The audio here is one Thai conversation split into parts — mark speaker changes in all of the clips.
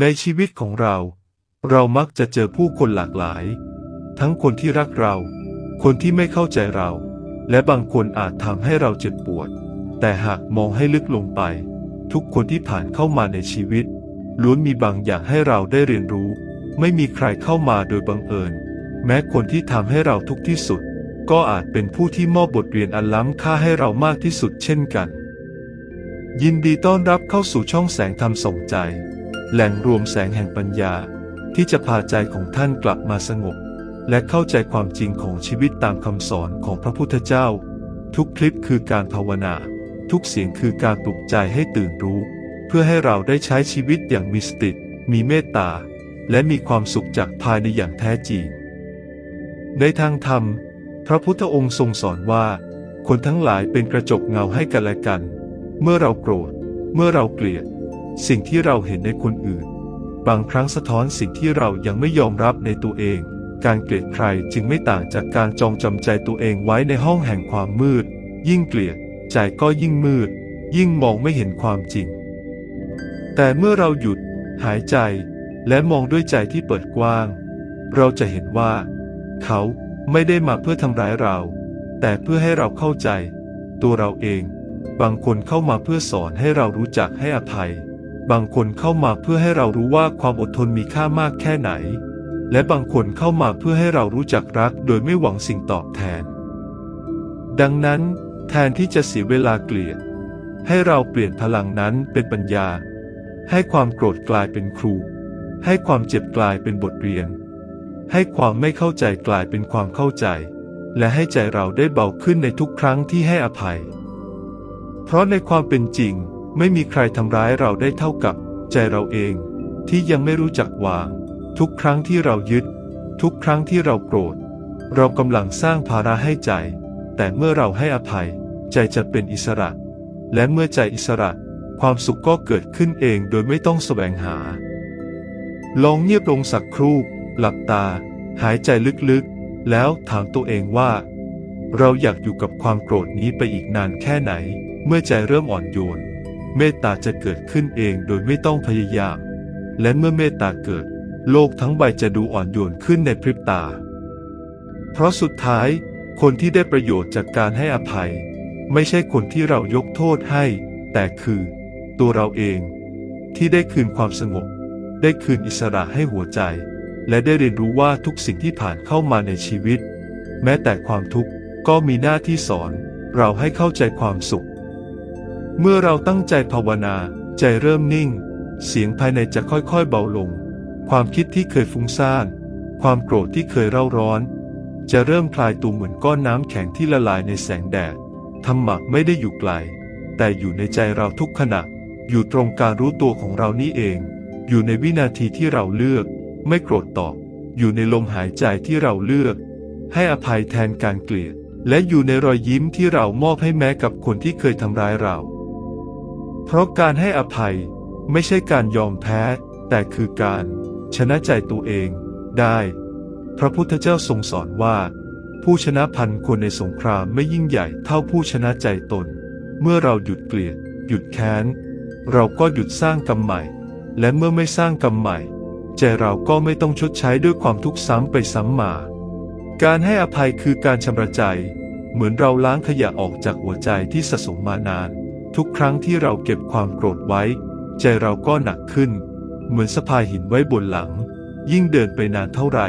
Speaker 1: ในชีวิตของเรา เรามักจะเจอผู้คนหลากหลาย ทั้งคนที่รักเรา คนที่ไม่เข้าใจเรา และบางคนอาจทำให้เราเจ็บปวด แต่หากมองให้ลึกลงไป ทุกคนที่ผ่านเข้ามาในชีวิต ล้วนมีบางอย่างให้เราได้เรียนรู้ ไม่มีใครเข้ามาโดยบังเอิญ แม้คนที่ทำให้เราทุกข์ที่สุด ก็อาจเป็นผู้ที่มอบบทเรียนอันล้ำค่าให้เรามากที่สุดเช่นกัน ยินดีต้อนรับเข้าสู่ช่องแสงธรรมส่งใจ แหล่งรวมแสงแห่งปัญญา ที่จะพาใจของท่านกลับมาสงบ และเข้าใจความจริงของชีวิตตามคำสอนของพระพุทธเจ้า ทุกคลิปคือการภาวนา ทุกเสียงคือการปลุกใจให้ตื่นรู้ เพื่อให้เราได้ใช้ชีวิตอย่างมีสติ มีเมตตา และมีความสุขจากภายในอย่างแท้จริง ในทางธรรม พระพุทธองค์ทรงสอนว่า คนทั้งหลายเป็นกระจกเงาให้กันและกัน เมื่อเราโกรธ เมื่อเราเกลียด สิ่งที่เราเห็นในคนอื่น บางครั้งสะท้อนสิ่งที่เรายังไม่ยอมรับในตัวเอง การเกลียดใครจึงไม่ต่างจากการจองจำใจตัวเองไว้ในห้องแห่งความมืด ยิ่งเกลียดใจก็ยิ่งมืด ยิ่งมองไม่เห็นความจริง แต่เมื่อเราหยุด หายใจ และมองด้วยใจที่เปิดกว้าง เราจะเห็นว่า เขาไม่ได้มาเพื่อทำร้ายเรา แต่เพื่อให้เราเข้าใจ ตัวเราเอง บางคนเข้ามาเพื่อสอนให้เรารู้จักให้อภัย บางคนเข้ามาเพื่อให้เรารู้ว่าความอดทนมีค่ามากแค่ไหน และบางคนเข้ามาเพื่อให้เรารู้จักรักโดยไม่หวังสิ่งตอบแทน ดังนั้น แทนที่จะเสียเวลาเกลียด ให้เราเปลี่ยนพลังนั้นเป็นปัญญา ให้ความโกรธกลายเป็นครู ให้ความเจ็บกลายเป็นบทเรียน ให้ความไม่เข้าใจกลายเป็นความเข้าใจ และให้ใจเราได้เบาขึ้นในทุกครั้งที่ให้อภัย เพราะในความเป็นจริง ไม่มีใครทำร้ายเราได้เท่ากับใจเราเอง ที่ยังไม่รู้จักวาง ทุกครั้งที่เรายึด ทุกครั้งที่เราโกรธ เรากำลังสร้างภาระให้ใจ แต่เมื่อเราให้อภัย ใจจะเป็นอิสระ และเมื่อใจอิสระ ความสุขก็เกิดขึ้นเองโดยไม่ต้องแสวงหา ลองเงียบลงสักครู่ หลับตา หายใจลึกๆ แล้วถามตัวเองว่า เราอยากอยู่กับความโกรธนี้ไปอีกนานแค่ไหน เมื่อใจเริ่มอ่อนโยน เมตตาจะเกิดขึ้นเองโดยไม่ต้องพยายาม และเมื่อเมตตาเกิด โลกทั้งใบจะดูอ่อนโยนขึ้นในพริบตา เพราะสุดท้าย คนที่ได้ประโยชน์จากการให้อภัย ไม่ใช่คนที่เรายกโทษให้ แต่คือ ตัวเราเอง ที่ได้คืนความสงบ ได้คืนอิสระให้หัวใจ และได้เรียนรู้ว่าทุกสิ่งที่ผ่านเข้ามาในชีวิต แม้แต่ความทุกข์ก็มีหน้าที่สอน เราให้เข้าใจความสุข เมื่อเราตั้งใจภาวนา ใจเริ่มนิ่ง เสียงภายในจะค่อยๆเบาลง ความคิดที่เคยฟุ้งซ่านความโกรธที่เคยเร่าร้อน จะเริ่มคลายตัวเหมือนก้อนน้ำแข็งที่ละลายในแสงแดดธรรมะไม่ได้อยู่ไกล แต่อยู่ในใจเราทุกขณะ อยู่ตรงการรู้ตัวของเรานี่เอง อยู่ในวินาทีที่เราเลือก ไม่โกรธตอบ อยู่ในลมหายใจที่เราเลือก ให้อภัยแทนการเกลียด และอยู่ในรอยยิ้มที่เรามอบให้แม้กับคนที่เคยทำร้ายเรา เพราะการให้อภัยไม่ใช่การยอมแพ้ แต่คือการชนะใจตัวเองได้ พระพุทธเจ้าทรงสอนว่า ผู้ชนะพันคนในสงครามไม่ยิ่งใหญ่เท่าผู้ชนะใจตน เมื่อเราหยุดเกลียด หยุดแค้น เราก็หยุดสร้างกรรมใหม่ และเมื่อไม่สร้างกรรมใหม่ ใจเราก็ไม่ต้องชดใช้ด้วยความทุกข์ซ้ำไปซ้ำมา การให้อภัยคือการชำระใจ เหมือนเราล้างขยะออกจากหัวใจที่สะสมมานาน ทุกครั้งที่เราเก็บความโกรธไว้ ใจเราก็หนักขึ้น เหมือนสะพายหินไว้บนหลัง ยิ่งเดินไปนานเท่าไหร่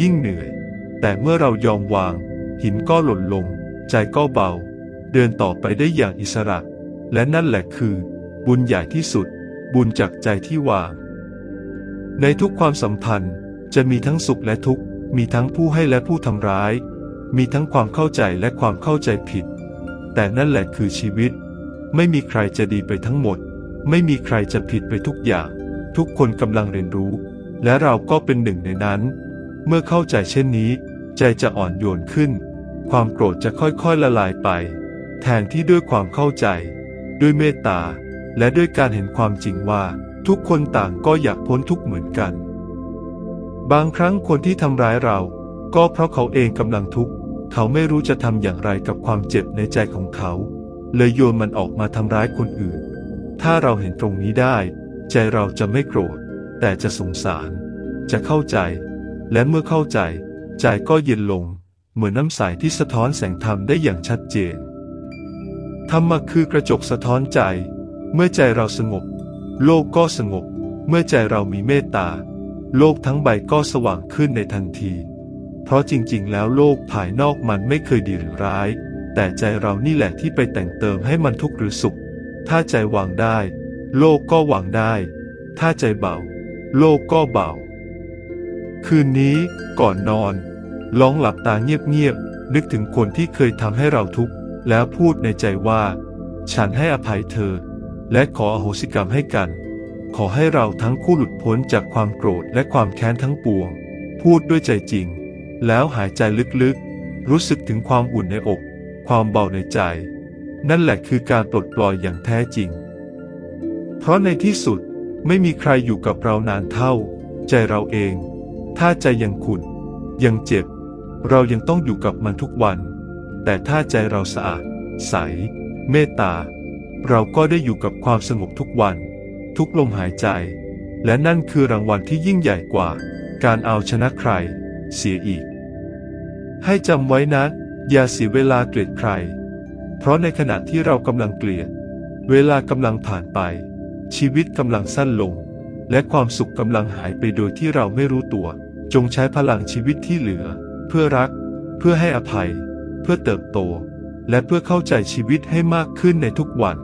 Speaker 1: ยิ่งเหนื่อย แต่เมื่อเรายอมวาง หินก็หล่นลง ใจก็เบา เดินต่อไปได้อย่างอิสระ และนั่นแหละคือ บุญใหญ่ที่สุด บุญจากใจที่วาง ในทุกความสัมพันธ์จะมีทั้งสุขและทุกข์ มีทั้งผู้ให้และผู้ทำร้าย มีทั้งความเข้าใจและความเข้าใจผิด แต่นั่นแหละคือชีวิต ไม่มีใครจะดีไปทั้งหมด ไม่มีใครจะผิดไปทุกอย่าง ทุกคนกำลังเรียนรู้ และเราก็เป็นหนึ่งในนั้น เมื่อเข้าใจเช่นนี้ ใจจะอ่อนโยนขึ้น ความโกรธจะค่อยๆละลายไป แทนที่ด้วยความเข้าใจ ด้วยเมตตา และด้วยการเห็นความจริงว่า ทุกคนต่างก็อยากพ้นทุกข์เหมือนกัน บางครั้งคนที่ทำร้ายเรา ก็เพราะเขาเองกำลังทุกข์ เขาไม่รู้จะทำอย่างไรกับความเจ็บในใจของเขา เลยโยนมันออกมาทำร้ายคนอื่น ถ้าเราเห็นตรงนี้ได้ ใจเราจะไม่โกรธ แต่จะสงสาร จะเข้าใจ และเมื่อเข้าใจ ใจก็เย็นลง เหมือนน้ำใสที่สะท้อนแสงธรรมได้อย่างชัดเจน ธรรมะคือกระจกสะท้อนใจ เมื่อใจเราสงบ โลกก็สงบ เมื่อใจเรามีเมตตา โลกทั้งใบก็สว่างขึ้นในทันที เพราะจริงๆ แล้วโลกภายนอกมันไม่เคยดีหรือร้าย แต่ใจเรานี่แหละที่ไปแต่งเติมให้มันทุกข์หรือสุข ถ้าใจวางได้ โลกก็วางได้ ถ้าใจเบา โลกก็เบา คืนนี้ก่อนนอน ลองหลับตาเงียบๆ นึกถึงคนที่เคยทำให้เราทุกข์ แล้วพูดในใจว่า ฉันให้อภัยเธอ และขออโหสิกรรมให้กัน ขอให้เราทั้งคู่หลุดพ้นจากความโกรธและความแค้นทั้งปวง พูดด้วยใจจริง แล้วหายใจลึกๆ รู้สึกถึงความอุ่นในอก ความเบาในใจ นั่นแหละคือการปลดปล่อยอย่างแท้จริง เพราะในที่สุดไม่มีใครอยู่กับเรานานเท่า ใจเราเอง ถ้าใจยังขุ่นยังเจ็บ เรายังต้องอยู่กับมันทุกวัน แต่ถ้าใจเราสะอาด ใส เมตตา เราก็ได้อยู่กับความสงบทุกวัน ทุกลมหายใจ และนั่นคือรางวัลที่ยิ่งใหญ่กว่า การเอาชนะใคร เสียอีก ให้จำไว้นะ อย่าเสียเวลาเกลียดใคร เพราะในขณะที่เรากำลังเกลียด เวลากำลังผ่านไป ชีวิตกำลังสั้นลง และความสุขกำลังหายไปโดยที่เราไม่รู้ตัว จงใช้พลังชีวิตที่เหลือ เพื่อรัก เพื่อให้อภัย เพื่อเติบโต และเพื่อเข้าใจชีวิตให้มากขึ้นในทุกวัน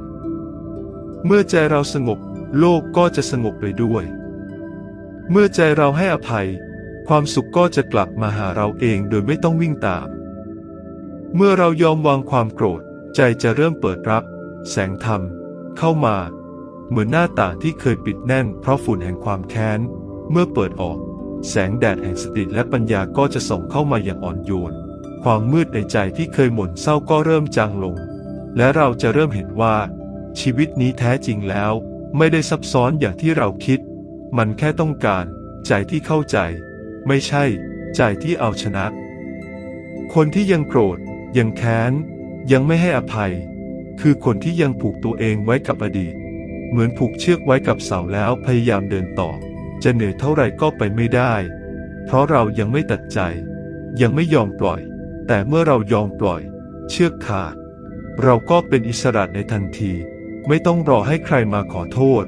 Speaker 1: เมื่อใจเราสงบ โลกก็จะสงบไปด้วย เมื่อใจเราให้อภัย ความสุขก็จะกลับมาหาเราเองโดยไม่ต้องวิ่งตาม เมื่อเรายอมวางความโกรธ ใจจะเริ่มเปิดรับ แสงธรรม เข้ามา เหมือนหน้าต่างที่เคยปิดแน่น เพราะฝุ่นแห่งความแค้น เมื่อเปิดออก แสงแดดแห่งสติและปัญญาก็จะส่องเข้ามาอย่างอ่อนโยน ความมืดในใจที่เคยหม่นเศร้าก็เริ่มจางลง และเราจะเริ่มเห็นว่า ชีวิตนี้แท้จริงแล้ว ไม่ได้ซับซ้อนอย่างที่เราคิด มันแค่ต้องการ ใจที่เข้าใจ ไม่ใช่ ใจที่เอาชนะ คนที่ยังโกรธ ยังแค้น ยังไม่ให้อภัย คือคนที่ยังผูกตัวเองไว้กับอดีต เหมือนผูกเชือกไว้กับเสาแล้วพยายามเดินต่อ จะเหนื่อยเท่าไหร่ก็ไปไม่ได้ เพราะเรายังไม่ตัดใจ ยังไม่ยอมปล่อย แต่เมื่อเรายอมปล่อย เชือกขาด เราก็เป็นอิสระในทันที ไม่ต้องรอให้ใครมาขอโทษ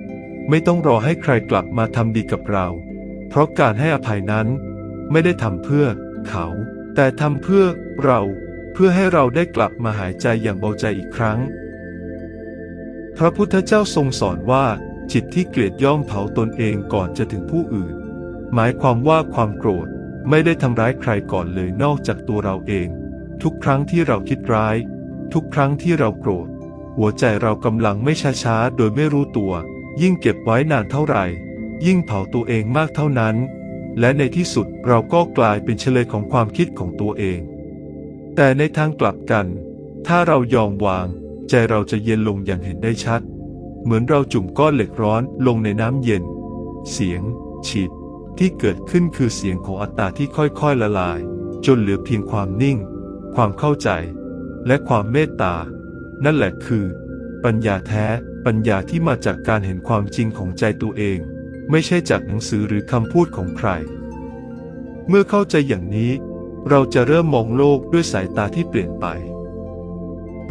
Speaker 1: ไม่ต้องรอให้ใครกลับมาทำดีกับเรา เพราะการให้อภัยนั้น ไม่ได้ทำเพื่อเขา แต่ทำเพื่อเรา เพื่อให้เราได้กลับมาหายใจอย่างเบาใจอีกครั้ง พระพุทธเจ้าทรงสอนว่าจิตที่เกลียดย่อมเผาตนเองก่อนจะถึงผู้อื่น หมายความว่าความโกรธไม่ได้ทำร้ายใครก่อนเลยนอกจากตัวเราเอง ทุกครั้งที่เราคิดร้าย ทุกครั้งที่เราโกรธ หัวใจเรากำลังไม่ช้าๆโดยไม่รู้ตัว ยิ่งเก็บไว้นานเท่าไหร่ ยิ่งเผาตัวเองมากเท่านั้น และในที่สุดเราก็กลายเป็นเฉลยของความคิดของตัวเอง แต่ในทางกลับกัน ถ้าเรายอมวาง ใจเราจะเย็นลงอย่างเห็นได้ชัด เหมือนเราจุ่มก้อนเหล็กร้อนลงในน้ำเย็น เสียง ฉีด ที่เกิดขึ้นคือเสียงของอัตตาที่ค่อยๆละลาย จนเหลือเพียงความนิ่ง ความเข้าใจ และความเมตตา นั่นแหละคือ ปัญญาแท้ ปัญญาที่มาจากการเห็นความจริงของใจตัวเอง ไม่ใช่จากหนังสือหรือคำพูดของใคร เมื่อเข้าใจอย่างนี้ เราจะเริ่มมองโลกด้วยสายตาที่เปลี่ยนไป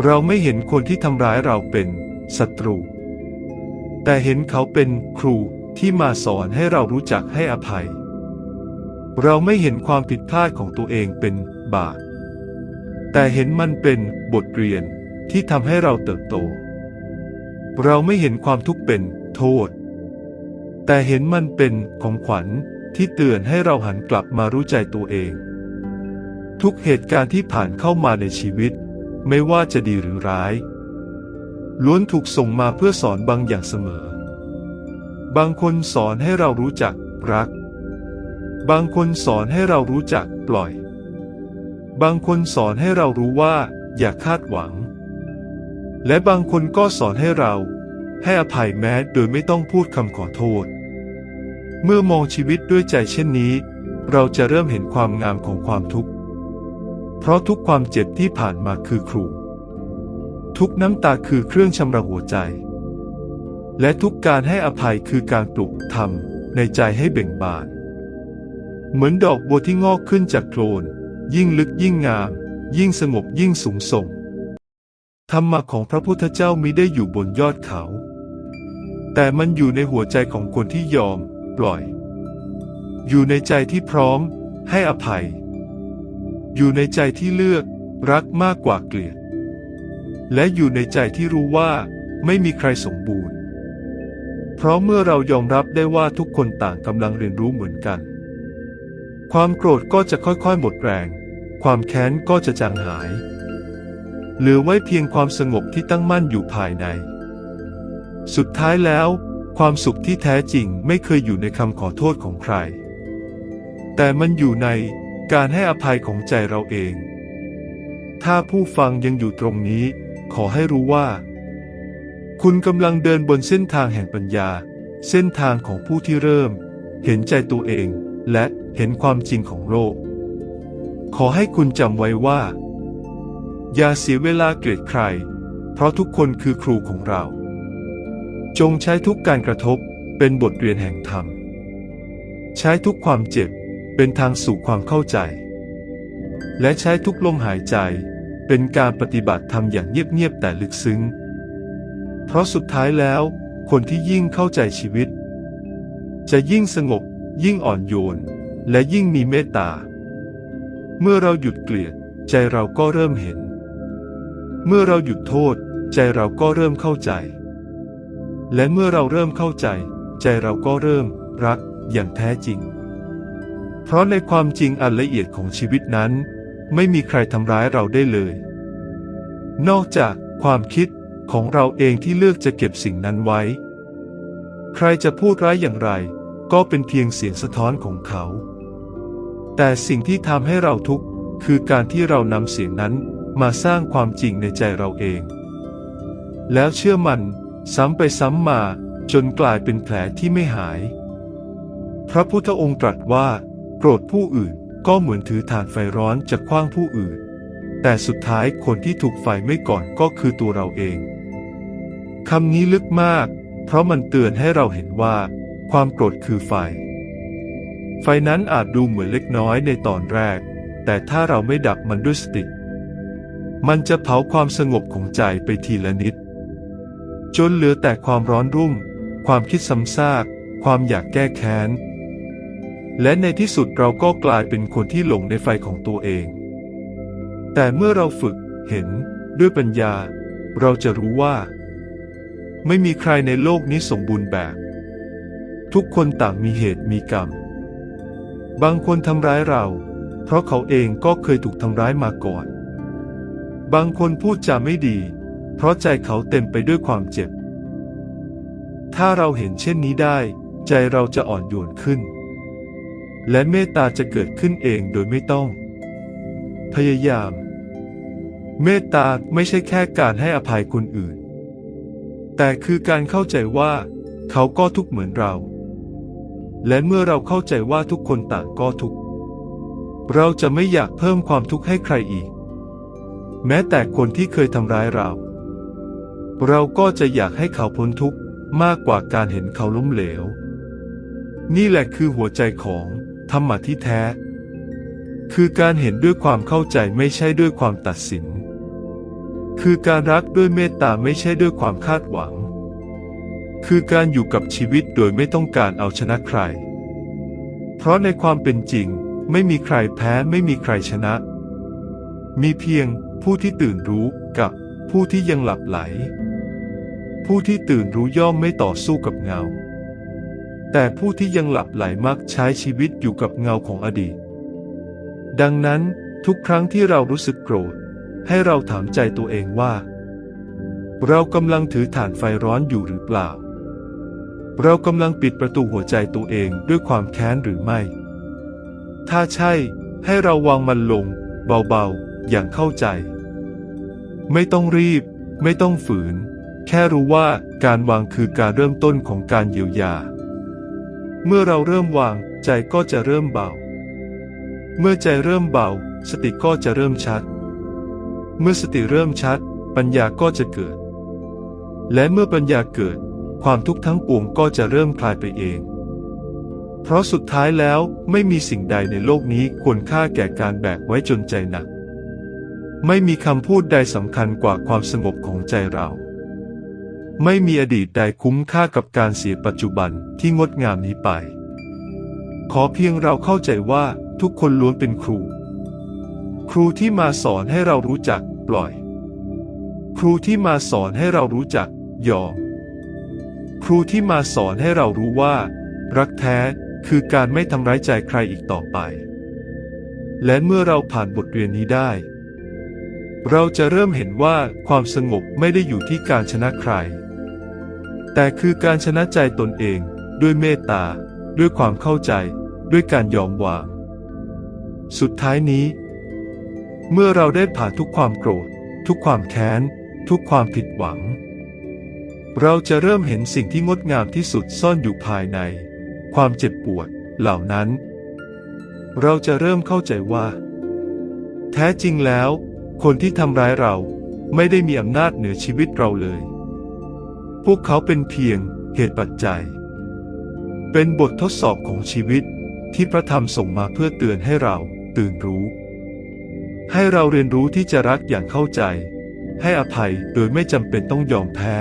Speaker 1: เราไม่เห็นคนที่ทำร้ายเราเป็นศัตรู แต่เห็นเขาเป็นครูที่มาสอนให้เรารู้จักให้อภัย เราไม่เห็นความผิดพลาดของตัวเองเป็นบาป แต่เห็นมันเป็นบทเรียนที่ทำให้เราเติบโต เราไม่เห็นความทุกข์เป็นโทษ แต่เห็นมันเป็นของขวัญที่เตือนให้เราหันกลับมารู้ใจตัวเอง ทุกเหตุการณ์ที่ผ่านเข้ามาในชีวิต ไม่ว่าจะดีหรือร้าย ล้วนถูกส่งมาเพื่อสอนบางอย่างเสมอ บางคนสอนให้เรารู้จักรัก บางคนสอนให้เรารู้จักปล่อย บางคนสอนให้เรารู้ว่าอย่าคาดหวัง และบางคนก็สอนให้เราให้อภัยแม้โดยไม่ต้องพูดคำขอโทษ เมื่อมองชีวิตด้วยใจเช่นนี้ เราจะเริ่มเห็นความงามของความทุกข์ เพราะทุกความเจ็บที่ผ่านมาคือครู ทุกน้ำตาคือเครื่องชำระหัวใจ และทุกการให้อภัยคือการปลุกธรรมในใจให้เบ่งบาน เหมือนดอกบัวที่งอกขึ้นจากโคลน ยิ่งลึกยิ่งงาม ยิ่งสงบยิ่งสูงส่ง ธรรมะของพระพุทธเจ้ามิได้อยู่บนยอดเขา แต่มันอยู่ในหัวใจของคนที่ยอม ปล่อย อยู่ในใจที่พร้อม ให้อภัย อยู่ในใจที่เลือกรักมากกว่าเกลียด และอยู่ในใจที่รู้ว่าไม่มีใครสมบูรณ์ เพราะเมื่อเรายอมรับได้ว่าทุกคนต่างกำลังเรียนรู้เหมือนกัน ความโกรธก็จะค่อยๆหมดแรง ความแค้นก็จะจางหาย เหลือไว้เพียงความสงบที่ตั้งมั่นอยู่ภายใน สุดท้ายแล้ว ความสุขที่แท้จริงไม่เคยอยู่ในคำขอโทษของใคร แต่มันอยู่ใน การให้อภัยของใจเราเอง ถ้าผู้ฟังยังอยู่ตรงนี้ ขอให้รู้ว่า คุณกำลังเดินบนเส้นทางแห่งปัญญา เส้นทางของผู้ที่เริ่ม เห็นใจตัวเอง และเห็นความจริงของโลก ขอให้คุณจำไว้ว่า อย่าเสียเวลาเกลียดใคร เพราะทุกคนคือครูของเรา จงใช้ทุกการกระทบเป็นบทเรียนแห่งธรรม ใช้ทุกความเจ็บ เป็นทางสู่ความเข้าใจ และใช้ทุกลมหายใจ เป็นการปฏิบัติธรรมอย่างเงียบๆแต่ลึกซึ้ง เพราะสุดท้ายแล้ว คนที่ยิ่งเข้าใจชีวิต จะยิ่งสงบ ยิ่งอ่อนโยน และยิ่งมีเมตตา เมื่อเราหยุดเกลียด ใจเราก็เริ่มเห็น เมื่อเราหยุดโทษ ใจเราก็เริ่มเข้าใจ และเมื่อเราเริ่มเข้าใจ ใจเราก็เริ่มรักอย่างแท้จริง เพราะในความจริงอันละเอียดของชีวิตนั้น ไม่มีใครทำร้ายเราได้เลย นอกจากความคิดของเราเองที่เลือกจะเก็บสิ่งนั้นไว้ ใครจะพูดร้ายอย่างไร ก็เป็นเพียงเสียงสะท้อนของเขา แต่สิ่งที่ทำให้เราทุกข์คือการที่เรานำเสียงนั้นมาสร้างความจริงในใจเราเอง แล้วเชื่อมันซ้ำไปซ้ำมาจนกลายเป็นแผลที่ไม่หาย พระพุทธองค์ตรัสว่า โกรธผู้อื่นก็เหมือนถือถ่านไฟร้อนจะคว้างผู้อื่น แต่สุดท้ายคนที่ถูกไฟไม่ก่อนก็คือตัวเราเอง คำนี้ลึกมาก เพราะมันเตือนให้เราเห็นว่า ความโกรธคือไฟ ไฟนั้นอาจดูเหมือนเล็กน้อยในตอนแรก แต่ถ้าเราไม่ดับมันด้วยสติ มันจะเผาความสงบของใจไปทีละนิด จนเหลือแต่ความร้อนรุ่ม ความคิดซ้ำซาก ความอยากแก้แค้น และในที่สุดเราก็กลายเป็นคนที่หลงในไฟของตัวเอง แต่เมื่อเราฝึกเห็นด้วยปัญญา เราจะรู้ว่า ไม่มีใครในโลกนี้สมบูรณ์แบบ ทุกคนต่างมีเหตุมีกรรม บางคนทำร้ายเรา เพราะเขาเองก็เคยถูกทำร้ายมาก่อน บางคนพูดจาไม่ดี เพราะใจเขาเต็มไปด้วยความเจ็บ ถ้าเราเห็นเช่นนี้ได้ ใจเราจะอ่อนโยนขึ้น และเมตตาจะเกิดขึ้นเองโดยไม่ต้อง พยายาม เมตตาไม่ใช่แค่การให้อภัยคนอื่น แต่คือการเข้าใจว่า เขาก็ทุกข์เหมือนเรา และเมื่อเราเข้าใจว่าทุกคนต่างก็ทุกข์เราจะไม่อยากเพิ่มความทุกข์ให้ใครอีก แม้แต่คนที่เคยทำร้ายเรา เราก็จะอยากให้เขาพ้นทุกข์มากกว่าการเห็นเขาล้มเหลว นี่แหละคือหัวใจของ ธรรมะที่แท้ คือการเห็นด้วยความเข้าใจไม่ใช่ด้วยความตัดสิน คือการรักด้วยเมตตาไม่ใช่ด้วยความคาดหวัง คือการอยู่กับชีวิตโดยไม่ต้องการเอาชนะใคร เพราะในความเป็นจริง ไม่มีใครแพ้ไม่มีใครชนะ มีเพียงผู้ที่ตื่นรู้กับผู้ที่ยังหลับไหล ผู้ที่ตื่นรู้ย่อมไม่ต่อสู้กับเงา แต่ผู้ที่ยังหลับไหลมักใช้ชีวิตอยู่กับเงาของอดีต ดังนั้นทุกครั้งที่เรารู้สึกโกรธ ให้เราถามใจตัวเองว่า เรากำลังถือถ่านไฟร้อนอยู่หรือเปล่า เรากำลังปิดประตูหัวใจตัวเองด้วยความแค้นหรือไม่ ถ้าใช่ให้เราวางมันลง เบาๆ อย่างเข้าใจ ไม่ต้องรีบ ไม่ต้องฝืน แค่รู้ว่าการวางคือการเริ่มต้นของการเยียวยา เมื่อเราเริ่มวาง ใจก็จะเริ่มเบา เมื่อใจเริ่มเบา สติก็จะเริ่มชัด เมื่อสติเริ่มชัด ปัญญาก็จะเกิด และเมื่อปัญญาเกิด ความทุกข์ทั้งปวงก็จะเริ่มคลายไปเอง เพราะสุดท้ายแล้วไม่มีสิ่งใดในโลกนี้ควรค่าแก่การแบกไว้จนใจหนัก ไม่มีคำพูดใดสำคัญกว่าความสงบของใจเรา ไม่มีอดีตใดคุ้มค่ากับการเสียปัจจุบันที่งดงามนี้ไป ขอเพียงเราเข้าใจว่าทุกคนล้วนเป็นครู ครูที่มาสอนให้เรารู้จักปล่อย ครูที่มาสอนให้เรารู้จักยอม ครูที่มาสอนให้เรารู้ว่า รักแท้คือการไม่ทำร้ายใจใครอีกต่อไป และเมื่อเราผ่านบทเรียนนี้ได้ เราจะเริ่มเห็นว่าความสงบไม่ได้อยู่ที่การชนะใคร แต่คือการชนะใจตนเอง ด้วยเมตตา ด้วยความเข้าใจ ด้วยการยอมวาง สุดท้ายนี้ เมื่อเราได้ผ่านทุกความโกรธ ทุกความแค้น ทุกความผิดหวัง เราจะเริ่มเห็นสิ่งที่งดงามที่สุดซ่อนอยู่ภายใน ความเจ็บปวดเหล่านั้น เราจะเริ่มเข้าใจว่า แท้จริงแล้ว คนที่ทำร้ายเราไม่ได้มีอำนาจเหนือชีวิตเราเลย พวกเขาเป็นเพียงเหตุปัจจัย เป็นบททดสอบของชีวิตที่พระธรรมส่งมาเพื่อเตือนให้เราตื่นรู้ ให้เราเรียนรู้ที่จะรักอย่างเข้าใจ ให้อภัยโดยไม่จำเป็นต้องยอมแพ้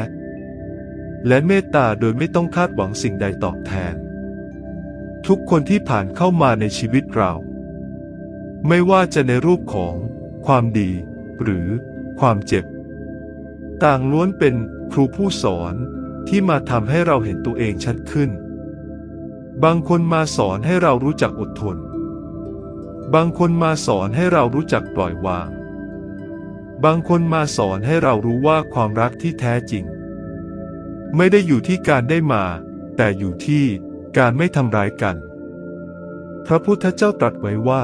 Speaker 1: และเมตตาโดยไม่ต้องคาดหวังสิ่งใดตอบแทน ทุกคนที่ผ่านเข้ามาในชีวิตเรา ไม่ว่าจะในรูปของความดี หรือความเจ็บ ต่างล้วนเป็นครูผู้สอนที่มาทำให้เราเห็นตัวเองชัดขึ้น บางคนมาสอนให้เรารู้จักอดทน บางคนมาสอนให้เรารู้จักปล่อยวาง บางคนมาสอนให้เรารู้ว่าความรักที่แท้จริง ไม่ได้อยู่ที่การได้มา แต่อยู่ที่การไม่ทำร้ายกัน พระพุทธเจ้าตรัสไว้ว่า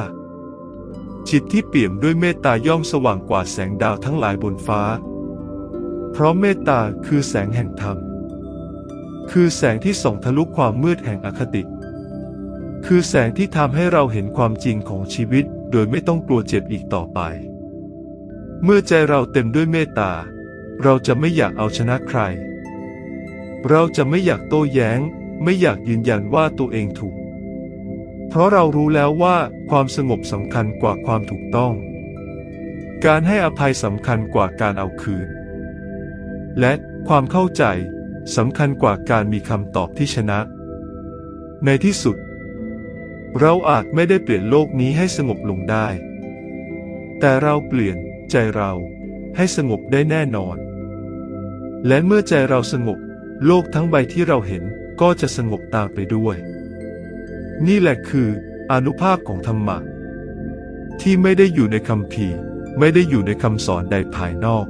Speaker 1: จิตที่เปี่ยมด้วยเมตตาย่อมสว่างกว่าแสงดาวทั้งหลายบนฟ้า เพราะเมตตาคือแสงแห่งธรรม คือแสงที่ส่องทะลุความมืดแห่งอคติ คือแสงที่ทำให้เราเห็นความจริงของชีวิต โดยไม่ต้องกลัวเจ็บอีกต่อไป เมื่อใจเราเต็มด้วยเมตตา เราจะไม่อยากเอาชนะใคร เราจะไม่อยากโต้แย้ง ไม่อยากยืนยันว่าตัวเองถูก เพราะเรารู้แล้วว่าความสงบสำคัญกว่าความถูกต้อง การให้อภัยสำคัญกว่าการเอาคืน และความเข้าใจสำคัญกว่าการมีคำตอบที่ชนะ ในที่สุด เราอาจไม่ได้เปลี่ยนโลกนี้ให้สงบลงได้ แต่เราเปลี่ยนใจเราให้สงบได้แน่นอน และเมื่อใจเราสงบ โลกทั้งใบที่เราเห็นก็จะสงบตามไปด้วย นี่แหละคืออนุภาพของธรรมะ ที่ไม่ได้อยู่ในคำพีไม่ได้อยู่ในคำสอนใดภายนอก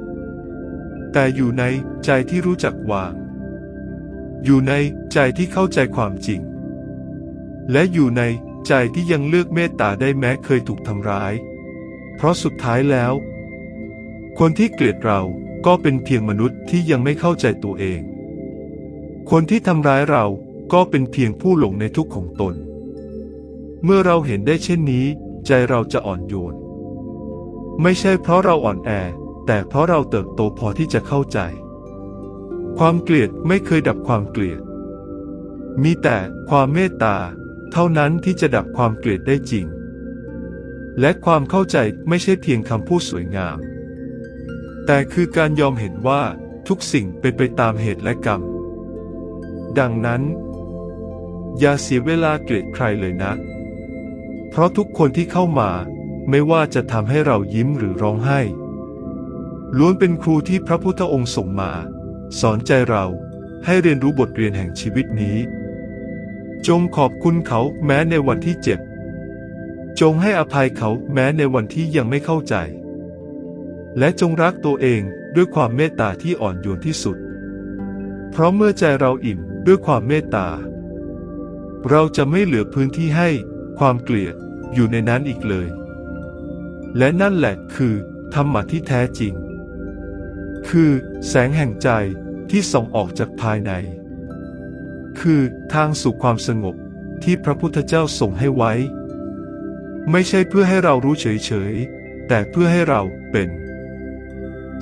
Speaker 1: แต่อยู่ในใจที่รู้จักวาง อยู่ในใจที่เข้าใจความจริง และอยู่ในใจที่ยังเลือกเมตตาได้แม้เคยถูกทำร้าย เพราะสุดท้ายแล้ว คนที่เกลียดเราก็เป็นเพียงมนุษย์ที่ยังไม่เข้าใจตัวเอง คนที่ทำร้ายเราก็เป็นเพียงผู้หลงในทุกข์ของตน เมื่อเราเห็นได้เช่นนี้ ใจเราจะอ่อนโยน ไม่ใช่เพราะเราอ่อนแอ แต่เพราะเราเติบโตพอที่จะเข้าใจ ความเกลียดไม่เคยดับความเกลียด มีแต่ความเมตตา เท่านั้นที่จะดับความเกลียดได้จริง และความเข้าใจไม่ใช่เพียงคำพูดสวยงาม แต่คือการยอมเห็นว่าทุกสิ่งเป็นไปตามเหตุและกรรม ดังนั้น อย่าเสียเวลาเกลียดใครเลยนะ เพราะทุกคนที่เข้ามา ไม่ว่าจะทำให้เรายิ้มหรือร้องไห้ ล้วนเป็นครูที่พระพุทธองค์ส่งมา สอนใจเราให้เรียนรู้บทเรียนแห่งชีวิตนี้ จงขอบคุณเขาแม้ในวันที่เจ็บ จงให้อภัยเขาแม้ในวันที่ยังไม่เข้าใจ และจงรักตัวเองด้วยความเมตตาที่อ่อนโยนที่สุด เพราะเมื่อใจเราอิ่มด้วยความเมตตา เราจะไม่เหลือพื้นที่ให้ ความเกลียดอยู่ในนั้นอีกเลย และนั่นแหละคือธรรมะที่แท้จริง คือแสงแห่งใจที่ส่องออกจากภายใน คือทางสู่ความสงบที่พระพุทธเจ้าส่งให้ไว้ ไม่ใช่เพื่อให้เรารู้เฉยๆ แต่เพื่อให้เราเป็น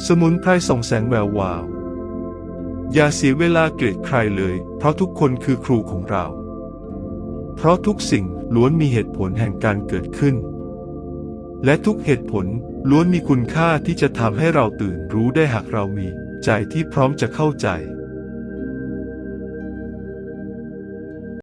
Speaker 1: สมุนไพรส่องแสงแวววาว อย่าเสียเวลาเกลียดใครเลย เพราะทุกคนคือครูของเรา เพราะทุกสิ่งล้วนมีเหตุผลแห่งการเกิดขึ้น และทุกเหตุผลล้วนมีคุณค่าที่จะทำให้เราตื่นรู้ได้หากเรามีใจที่พร้อมจะเข้าใจ